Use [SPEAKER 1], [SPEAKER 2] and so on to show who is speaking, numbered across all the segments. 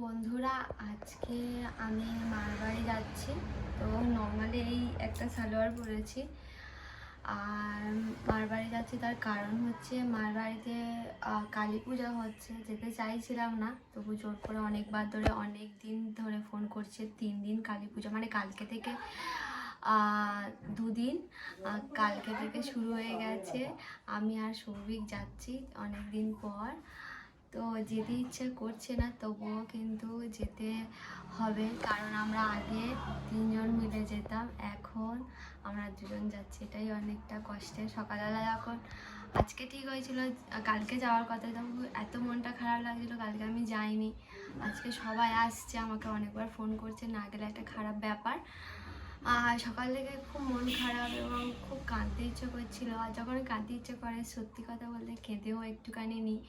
[SPEAKER 1] বন্ধুরা, আজকে আমি মার বাড়ি যাচ্ছি। তো নর্মালি এই একটা সালোয়ার পরেছি। আর মার বাড়ি যাচ্ছি তার কারণ হচ্ছে মার বাড়িতে কালী পূজা হচ্ছে, যেতে চাইছিলাম না। তবু জোর করে অনেকবার ধরে অনেক দিন ধরে ফোন করছে, তিন দিন কালী পূজা মানে কালকে থেকে দুদিন কালকে থেকে শুরু হয়ে গেছে। আমি আর সৌভিক যাচ্ছি অনেক দিন পর। তো যেতে ইচ্ছে করছে না, তবুও কিন্তু যেতে হবে। কারণ আমরা আগে তিনজন মিলে যেতাম, এখন আমরা দুজন যাচ্ছি। এটাই অনেকটা কষ্টের সকালবেলা যখন আজকে ঠিক হয়েছিল, কালকে যাওয়ার কথা, তবু এত মনটা খারাপ লাগছিল, কালকে আমি যাইনি। আজকে সবাই আসছে, আমাকে অনেকবার ফোন করছে, না গেলে একটা খারাপ ব্যাপার। আর সকাল থেকে খুব মন খারাপ এবং খুব কাঁদতে ইচ্ছে করছিল। আর যখন কাঁদতে ইচ্ছে করে, সত্যি কথা বলতে কেঁদেও একটুখানি নিই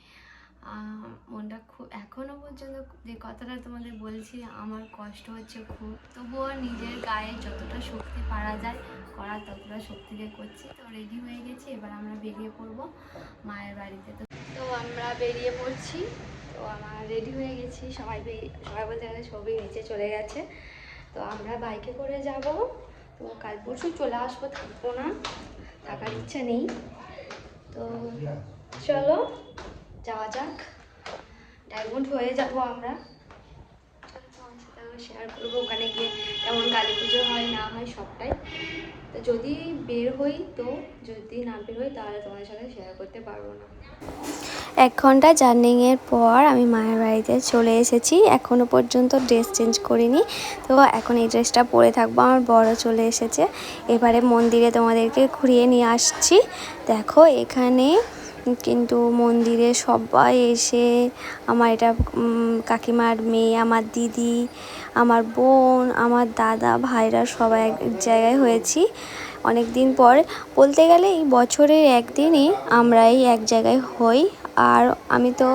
[SPEAKER 1] মনটা খুব এখনও পর্যন্ত যে কথাটা তোমাদের বলছি, আমার কষ্ট হচ্ছে খুব। তবুও নিজের গায়ে যতটা শক্তি পারা যায়, করার ততটা শক্তি দিয়ে করছি, তো রেডি হয়ে গেছি, এবার আমরা বেরিয়ে পড়ব মায়ের বাড়িতে। তো তো আমরা বেরিয়ে পড়ছি, তো আমার রেডি হয়ে গেছি, সবাই সবাই বলতে গেলে সবই নিচে চলে গেছে। তো আমরা বাইকে করে যাব। তো কাল পরশু চলে আসব, থাকব না, থাকার ইচ্ছা নেই। তো চলো। যাওয়া যাক। ডায়মন্ড হয়ে যাব আমরা। শেয়ার করব ওখানে গিয়ে কেমন কালী পুজো হয়, না হয়, সবটাই। তো যদি বের হই তো, যদি না বের হই তাহলে তোমাদের সাথে শেয়ার করতে পারব না। এক ঘণ্টা জার্নিংয়ের পর আমি মায়ের বাড়িতে চলে এসেছি। এখনও পর্যন্ত ড্রেস চেঞ্জ করিনি। তো এখন এই ড্রেসটা পরে থাকব। আমার বড় চলে এসেছে। এবারে মন্দিরে তোমাদেরকে ঘুরিয়ে নিয়ে আসছি। দেখো এখানে কিন্তু মন্দিরে সবাই এসে আমার এটা কাকিমার মেয়ে, আমার দিদি, আমার বোন, আমার দাদা, ভাইরা সবাই এক জায়গায় হয়েছি। অনেক দিন পর, বলতে গেলে এই বছরের একদিনই আমরা এই এক জায়গায় হই। আর আমি তো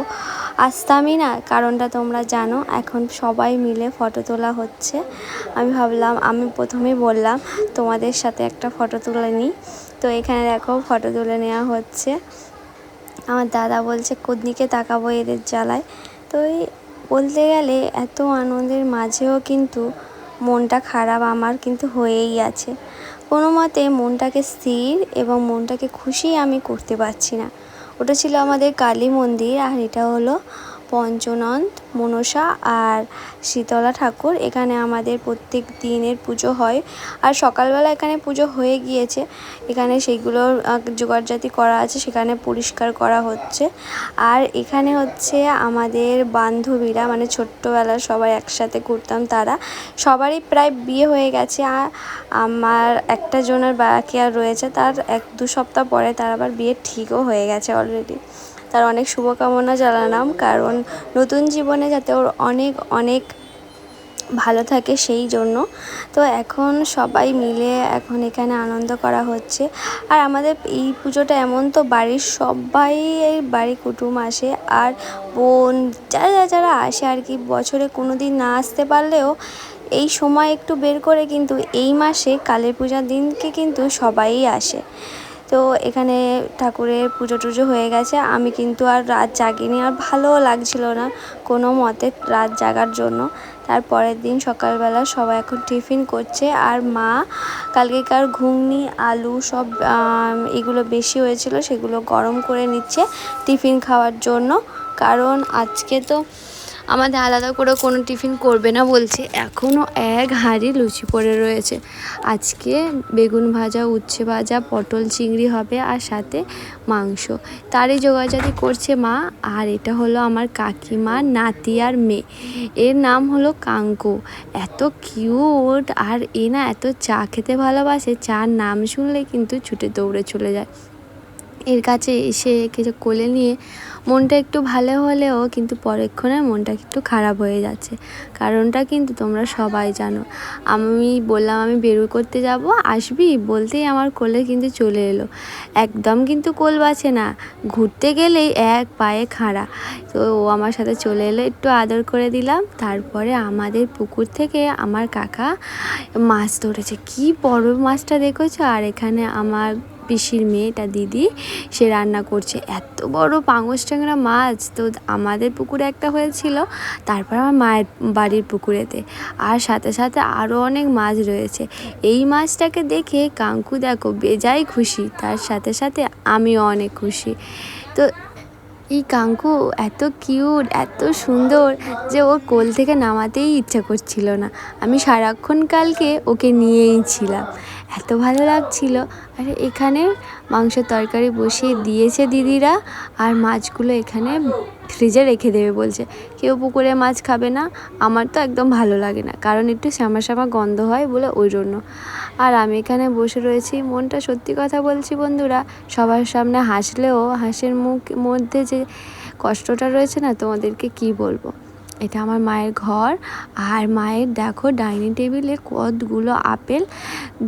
[SPEAKER 1] আসতামই না, কারণটা তোমরা জানো, এখন সবাই মিলে ফটো তোলা হচ্ছে। আমি ভাবলাম, আমি প্রথমেই বললাম, তোমাদের সাথে একটা ফটো তুলে নিই। তো এখানে দেখো, ফটো তুলে নেওয়া হচ্ছে। আমার দাদা বলছে, কুদ্নিকে তাকাবো এদের জ্বালায়। তো এই বলতে গেলে এত আনন্দের মাঝেও কিন্তু মনটা খারাপ আমার কিন্তু হয়েই আছে। কোনো মতে মনটাকে স্থির এবং মনটাকে খুশি আমি করতে পারছি না। ওটা ছিল আমাদের কালী মন্দির আর এটা হলো পঞ্চনন্দ মনসা আর শীতলা ঠাকুর এখানে আমাদের প্রত্যেক দিনের পুজো হয়। আর সকালবেলা এখানে পুজো হয়ে গিয়েছে। এখানে সেইগুলোর আহ, জোগাড়জাতি করা আছে সেখানে পরিষ্কার করা হচ্ছে। আর এখানে হচ্ছে আমাদের বান্ধবীরা মানে ছোট্টবেলা সবাই একসাথে ঘুরতাম তারা সবারই প্রায় বিয়ে হয়ে গেছে। আর আমার একটা জনের বাকি আর রয়েছে তার এক দু সপ্তাহ পরে তার আবার বিয়ে ঠিকও হয়ে গেছে অলরেডি তার অনেক শুভকামনা জানালাম, কারণ নতুন জীবনে যাতে ওর অনেক অনেক ভালো থাকে সেই জন্য। তো এখন সবাই মিলে এখন এখানে আনন্দ করা হচ্ছে। আর আমাদের এই পুজোটা এমন তো বাড়ির সবাই এই বাড়ি কুটুম আসে, আর বোন যারা যারা যারা আসে আর কি, বছরে কোনো দিন না আসতে পারলেও এই সময় একটু বের করে কিন্তু এই মাসে কালী পূজার দিনকে কিন্তু সবাই আসে। তো এখানে ঠাকুরের পুজো টুজো হয়ে গেছে। আমি কিন্তু আর রাত জাগিনি, আর ভালোও লাগছিল না কোনো মতে রাত জাগার জন্য। তার পরের দিন সকালবেলা সবাই এখন টিফিন করছে, আর মা, কালকেকার ঘুগনি, আলু সব এগুলো বেশি হয়েছিল, সেগুলো গরম করে নিচ্ছে টিফিন খাওয়ার জন্য। কারণ আজকে তো আমাদের আলাদা করে কোনো টিফিন করবে না বলছে। এখনও এক হাঁড়ি লুচি পড়ে রয়েছে। আজকে বেগুন ভাজা, উচ্ছে ভাজা, পটল চিংড়ি হবে আর সাথে মাংস। তারই জোগাড়জাতি করছে মা। আর এটা হলো আমার কাকিমা, নাতি আর মেয়ে। এর নাম হলো কাঙ্কু। এত কিউট। আর এ না এত চা খেতে ভালোবাসে। চার নাম শুনলে কিন্তু ছুটে দৌড়ে চলে যায়। এর কাছে এসে যে কোলে নিয়ে মনটা একটু ভালো হলেও কিন্তু পরক্ষণে মনটা একটু খারাপ হয়ে যাচ্ছে। কারণটা কিন্তু তোমরা সবাই জানো। আমি বললাম, আমি বেরু করতে যাব, আসবি? বলতেই আমার কোলে কিন্তু চলে এলো। একদম কিন্তু কোল বাছে না, ঘুরতে গেলেই এক পায়ে খাড়া। তো ও আমার সাথে চলে এলো, একটু আদর করে দিলাম। তারপরে আমাদের পুকুর থেকে আমার কাকা মাছ ধরেছে। কি বড় মাছটা দেখেছ? আর এখানে আমার
[SPEAKER 2] পিসির মেয়েটা দিদি, সে রান্না করছে। এত বড় পাঙস ট্যাংরা মাছ। তো আমাদের পুকুরে একটা হয়েছিল, তারপর আমার মায়ের বাড়ির পুকুরেতে। আর সাথে সাথে আরও অনেক মাছ রয়েছে। এই মাছটাকে দেখে কাঙ্কু দেখো, বেজায় খুশি। তার সাথে সাথে আমিও অনেক খুশি। তো এই কাঙ্কু এত কিউট, এত সুন্দর যে ওর কোল থেকে নামাতেই ইচ্ছা করছিল না। আমি সারাক্ষণ কালকে ওকে নিয়েই ছিলাম। এত ভালো লাগছিল। আর এখানে মাংস তরকারি বসিয়ে দিয়েছে দিদিরা আর মাছগুলো এখানে ফ্রিজে রেখে দেবে বলছে। কেউ পুকুরে মাছ খাবে না। আমার তো একদম ভালো লাগে না। কারণ একটু শ্যামা শ্যামা গন্ধ হয় বলে ওই জন্য। আর আমি এখানে বসে রয়েছি। মনটা সত্যি কথা বলছি বন্ধুরা, সবার সামনে হাসলেও হাসির মুখ, মধ্যে যে কষ্টটা রয়েছে না, তোমাদেরকে কি বলব? এটা আমার মায়ের ঘর। আর মায়ের দেখো ডাইনিং টেবিলে কতগুলো আপেল।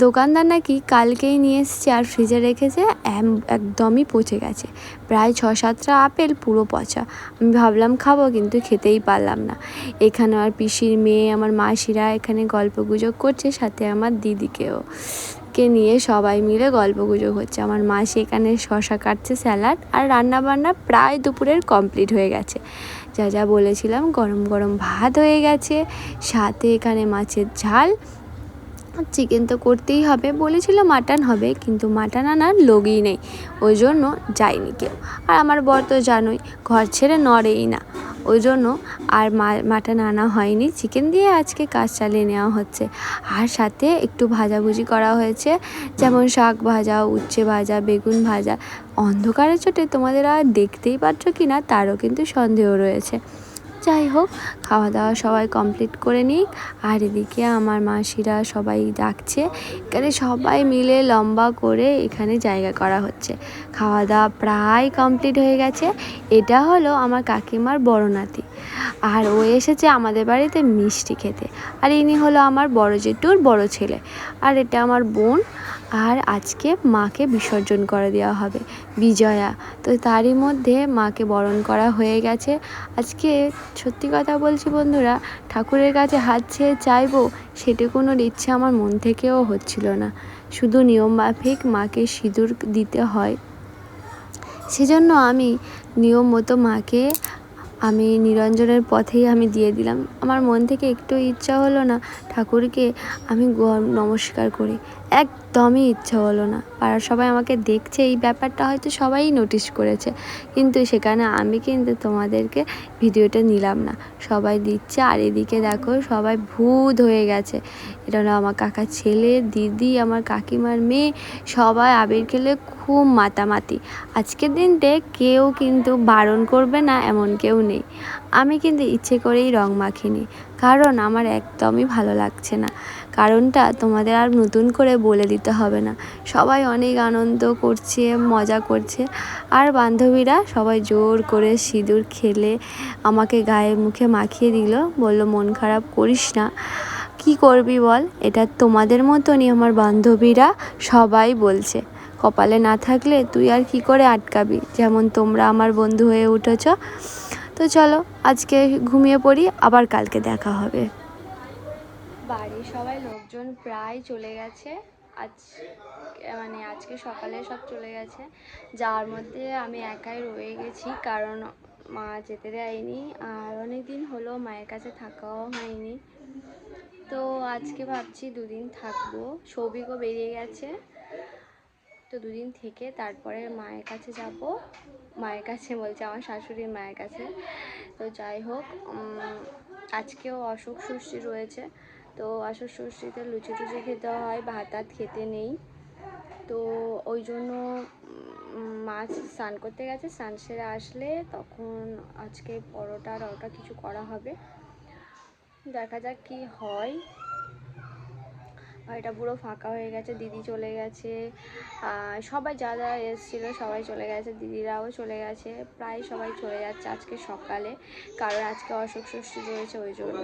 [SPEAKER 2] দোকানদার নাকি কালকেই নিয়ে এসছে আর ফ্রিজে রেখেছে একদমই পচে গেছে। প্রায় ছ সাতটা আপেল, পুরো পচা। আমি ভাবলাম খাব কিন্তু খেতেই পারলাম না। এখানে আর পিসির মেয়ে, আমার মাসিরা এখানে গল্প গুজব করছে, সাথে আমার দিদিকেও। কে নিয়ে সবাই মিলে গল্প গুজব হচ্ছে। আমার মা সেখানে শশা কাটছে স্যালাড আর রান্না বান্না প্রায় দুপুরের কমপ্লিট হয়ে গেছে। যা যা বলেছিলাম, গরম গরম ভাত হয়ে গেছে, সাথে এখানে মাছের ঝাল চিকেন তো করতেই হবে। বলেছিল মাটন হবে, কিন্তু মাটন আনার লোকই নেই। ওই জন্য যায়নি কেউ। আর আমার বর তো জানোই, ঘর ছেড়ে নড়েই না। ওই জন্য আর মাটন আনা হয়নি। চিকেন দিয়ে আজকে কাজ চালিয়ে নেওয়া হচ্ছে। আর সাথে একটু ভাজাভুজি করা হয়েছে। যেমন শাক ভাজা, উচ্ছে ভাজা, বেগুন ভাজা। অন্ধকারের চোটে তোমাদের আর দেখতেই পাচ্ছ কি না তারও কিন্তু সন্দেহ রয়েছে। যাই হোক খাওয়া দাওয়া সবাই কমপ্লিট করে নিক। আর এদিকে আমার মাসিরা সবাই ডাকছে। এখানে সবাই মিলে লম্বা করে এখানে জায়গা করা হচ্ছে। খাওয়া দাওয়া প্রায় কমপ্লিট হয়ে গেছে। এটা হলো আমার কাকিমার বড় নাতি আর ও এসেছে আমাদের বাড়িতে মিষ্টি খেতে। আর ইনি হলো আমার বড় জেঠুর বড় ছেলে। আর এটা আমার বোন। আর আজকে মাকে বিসর্জন করে দেওয়া হবে, বিজয়া। তো তারই মধ্যে মাকে বরণ করা হয়ে গেছে। আজকে সত্যি কথা বলছি বন্ধুরা, ঠাকুরের কাছে হাত ছেড়ে চাইব সেটুকুনোর ইচ্ছে আমার মন থেকেও হচ্ছিল না। শুধু নিয়ম মাফিক মাকে সিঁদুর দিতে হয়। সেজন্য আমি নিয়ম মতো মাকে আমি নিরঞ্জনের পথেই আমি দিয়ে দিলাম। আমার মন থেকে একটু ইচ্ছা হলো না ঠাকুরকে আমি নমস্কার করি। একদমই ইচ্ছা হলো না। পাড়ার সবাই আমাকে দেখছে, এই ব্যাপারটা হয়তো সবাই নোটিশ করেছে। কিন্তু সেখানে আমি কিন্তু তোমাদেরকে ভিডিওটা নিলাম না। সবাই দিচ্ছে, আর এদিকে দেখো সবাই ভূত হয়ে গেছে। এটা হলো আমার কাকার ছেলে, দিদি, আমার কাকিমার মেয়ে, সবাই আবির খেলে খুব মাতামাতি। আজকের দিনতে কেউ কিন্তু বারণ করবে না, এমন কেউ নেই। আমি কিন্তু ইচ্ছে করেই রং মাখিনি। কারণ আমার একদমই ভালো লাগছে না। কারণটা তোমাদের আর নতুন করে বলে দিতে হবে না। সবাই অনেক আনন্দ করছে, মজা করছে। আর বান্ধবীরা সবাই জোর করে সিঁদুর খেলে আমাকে গায়ে মুখে মাখিয়ে দিল। বলল, মন খারাপ করিস না। কি করবি বল? এটা তোমাদের মতনই আমার বান্ধবীরা সবাই বলছে। কপালে না থাকলে তুই আর কি করে আটকাবি? যেমন তোমরা আমার বন্ধু হয়ে উঠেছ তো চলো, আজকে ঘুমিয়ে পড়ি, আবার কালকে দেখা হবে। বাড়ির সবাই লোকজন প্রায় চলে গেছে। আজ মানে আজকে সকালে সব চলে গেছে। যার মধ্যে আমি একাই রয়ে গেছি, কারণ মা যেতে দেয়নি, আর অনেক দিন হলো মায়ের কাছে থাকাও হয়নি। তো আজকে ভাবছি দুদিন থাকব। সৌভিকও বেরিয়ে গেছে। তো দুদিন থেকে তারপরে মায়ের কাছে যাব। মায়ের কাছে বলছে, আমার শাশুড়ির মায়ের কাছে। তো যাই হোক আজকেও অসুখ ষষ্ঠী রয়েছে। তো অসুখ ষষ্ঠীতে লুচি টুচি খেতে হয়, ভাত টাত খেতে নেই। তো ওই জন্য মাছ স্নান করতে গেছে। স্নান সেরে আসলে তখন আজকে পরোটা টরোটা কিছু করা হবে। দেখা যাক কি হয়। এটা পুরো ফাঁকা হয়ে গেছে, দিদি চলে গেছে। সবাই যা যারা এসেছিল সবাই চলে গেছে, দিদিরাও চলে গেছে, প্রায় সবাই চলে যাচ্ছে আজকে সকালে, কারণ আজকে অশোক ষষ্ঠী রয়েছে ওই জন্য।